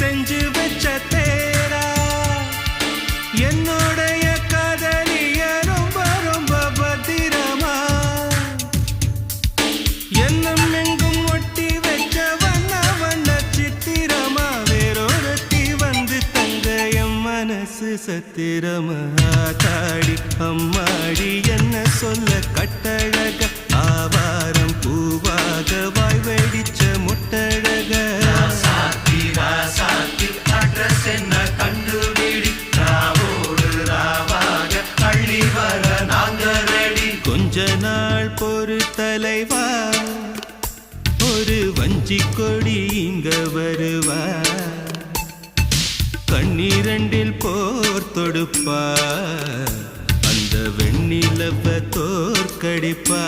செஞ்சு வச்ச தேரா. என்னுடைய கதலிய ரொம்ப ரொம்ப பத்திரமா? என்னும் எங்கும் ஒட்டி வச்ச வண்ண வண்ண சித்திரமா? வேறொருத்தி வந்து தங்க என் மனசு சத்திரமா? தாடி அம்மாடி என்ன சொல்ல கட்ட கொஞ்ச நாள் பொறு தலைவா? ஒரு வஞ்சி கொடி இங்க வருவா? கண்ணீரண்டில் போர் தொடுப்பா? அந்த வெண்ணிலப்ப தோற்கடிப்பா?